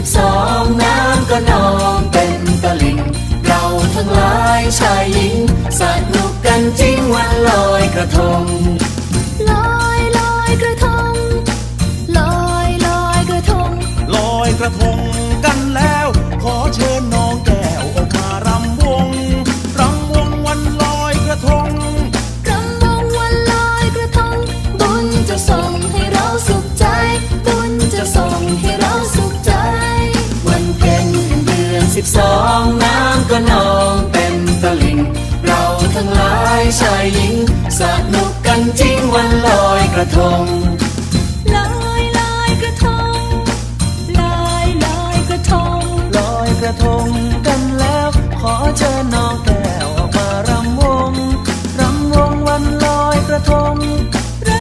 สิองน้ำก็นองเป็นตลิงเราทั้งหลายชายหญิงสนุกกันจริงวันลอยกระทงลอยลอยกระทง ลอยลอยกระทง ลอยกระทงกันแล้ว ขอเชิญน้อง สิองน้ำก็นองเต็มตลิ่ง เราทั้งหลายชายหญิง สนุกกันจริงวันลอยกระทงลอยลอยกระทงลอยลอยกระทงลอยกระทง